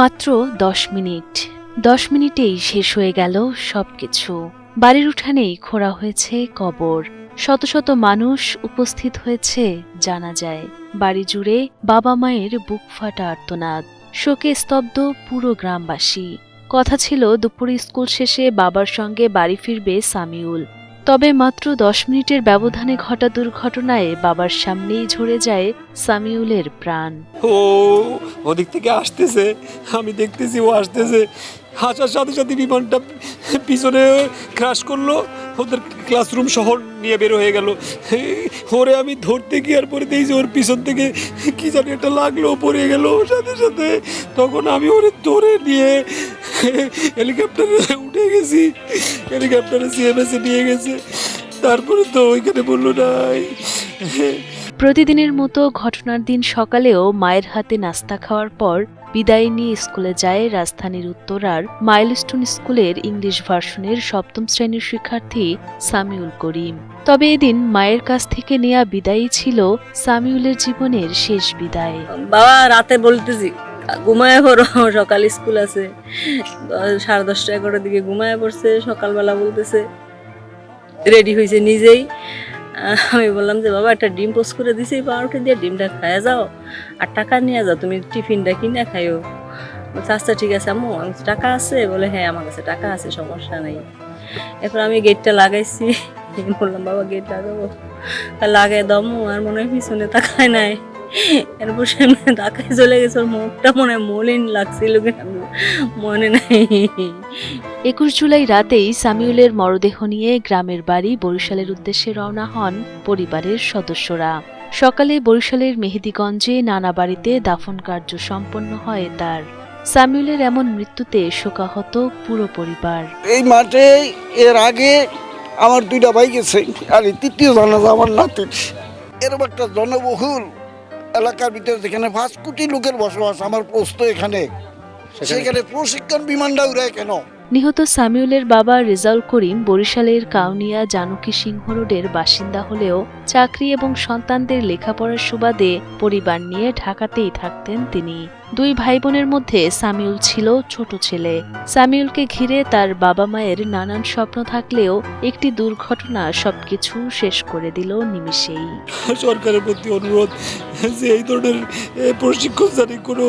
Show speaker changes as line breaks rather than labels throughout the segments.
মাত্র দশ মিনিট। দশ মিনিটেই শেষ হয়ে গেল সবকিছু। বাড়ির উঠানেই খোঁড়া হয়েছে কবর। শত শত মানুষ উপস্থিত হয়েছে, জানা যায়। বাড়ি জুড়ে বাবা মায়ের বুক ফাটা আর্তনাদ। শোকে স্তব্ধ পুরো গ্রামবাসী। কথা ছিল, দুপুরে স্কুল শেষে বাবার সঙ্গে বাড়ি ফিরবে সামিউল। তবে মাত্র দশ মিনিটের ব্যবধানে ঘটা দুর্ঘটনায় বাবার সামনেই ঝরে যায় সামিউলের প্রাণ।
ও, ওদিক থেকে আসতেছে। আমি দেখতেছি ও আসতেছে। আসার সাথে সাথে বিমানটা পিছনে ক্রাশ করল। ওদের ক্লাসরুম শহর নিয়ে বের হয়ে গেল। ওরে, আমি ধরতে গিয়ে আর পরে দেখছি ওর পিছন থেকে কি জানি একটা লাগল পড়ে গেল সাথে সাথে। তখন আমি ওরে ধরে নিয়ে হেলিকপ্টারে উঠে গেছি। হেলিকপ্টারে সিএমএসে নিয়ে গেছে। তারপরে তো ওইখানে বলল নাই।
প্রতিদিনের মতো ঘটনার দিন সকালেও মায়ের হাতে নাস্তা খাওয়ার পর বিদায় নিয়ে স্কুলে যায় রাজধানীর উত্তরার মাইলস্টোন স্কুলের ইংলিশ ভার্সনের সপ্তম শ্রেণির শিক্ষার্থী সামিউল করিম। তবে এদিন মায়ের কাছ থেকে নেয়া বিদায়ই ছিল সামিউলের জীবনের শেষ বিদায়।
বাবা রাতে বলতেছি। ঘুমায় পড়ো সকাল স্কুল আছে। সাড়ে দশটা, এগারোটার দিকে ঘুমায় পড়ছে, সকালবেলা বলতেছে রেডি হয়েছে নিজেই। আমি বললাম যে, বাবা, একটা ডিম পোস্ট করে দিছি, পাউরুটি দিয়ে ডিমটা খায় যাও। আর টাকা নিয়ে যাও, তুমি টিফিনটা কিনে খাইও। বলছে আচ্ছা ঠিক আছে, আম্মু আমি টাকা আছে? বলে হ্যাঁ আমার কাছে টাকা আছে, সমস্যা নেই। এরপর আমি গেটটা লাগাইছি। বললাম, বাবা গেট লাগাবো। তা লাগাই দমু আর মনে হয় পিছনে তাকায় নাই। এরপর সে ঢাকায় চলে গেছে ওর মুখটা মনে হয় মলিন লাগছিল মনে নাই।
একুশ জুলাই রাতেই সামিউলের মরদেহ নিয়ে গ্রামের বাড়ি বরিশালের উদ্দেশ্যে রওনা হন পরিবারের সদস্যরা। সকালে বরিশালের মেহেদিগঞ্জে নানা বাড়িতে দাফন কার্য সম্পন্ন হয় তার। সামিউলের এমন মৃত্যুতে শোকাহত পুরো পরিবার।
এই মাঠে এর আগে আমার দুইটা ভাই গেছে আর এই তৃতীয় জানাজা আমার নাতির। এরকম একটা জনবহুল এলাকার ভিতরে যেখানে পাঁচ কোটি লোকের বসবাস আমার প্রস্ত এখানে। সেখানে প্রশিক্ষণ বিমানটা উড়ায় কেন?
নিহত সামিউলের বাবা রেজাউল করিম বরিশালের কাউনিয়া জানকী সিংহ রোডের বাসিন্দা হলেও চাকরি এবং সন্তানদের লেখাপড়ার সুবাদে পরিবার নিয়ে ঢাকাতেই থাকতেন তিনি। দুই ভাই বোনের মধ্যে সামিউল ছিল ছোট ছেলে। সামিউলকে ঘিরে তার বাবা মায়ের নানান স্বপ্ন থাকলেও একটি দুর্ঘটনা সবকিছু শেষ করে দিল নিমিষেই।
সরকারের প্রতি অনুরোধ যে এই ধরনের প্রশিক্ষণ জানি কোনো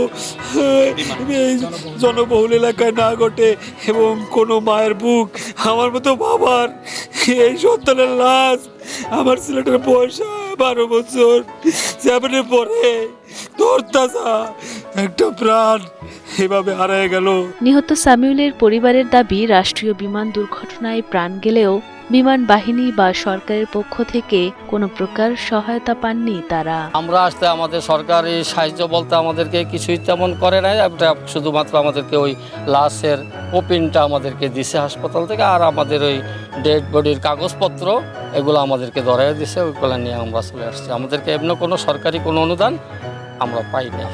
জনবহুল এলাকায় না ঘটে এবং কোনো মায়ের বুক আমার মতো বাবার, এই সন্তানের লাশ আমার ছেলেটার বয়স বারো বছর। সেভেনে পরে ধরতাসা একটা প্রাণ এভাবে হারায় গেল।
নিহত সামিউলের পরিবারের দাবি রাষ্ট্রীয় বিমান দুর্ঘটনায় প্রাণ গেলেও বিমান বাহিনী বা সরকারের পক্ষ থেকে কোনো প্রকার সহায়তা পাননি তারা।
আমরা আসতে আমাদের সরকারি সাহায্য বলতে আমাদেরকে কিছুই তেমন করে নাই শুধুমাত্র আমাদেরকে ওই লাশের ওপিনটা আমাদেরকে দিছে হাসপাতাল থেকে আর আমাদের ওই ডেড বডির কাগজপত্র এগুলো আমাদেরকে ধরাই দিছে ওইগুলো নিয়ে আমরা চলে আসছি। আমাদেরকে এমনি কোনো সরকারি কোনো অনুদান আমরা পাই নাই।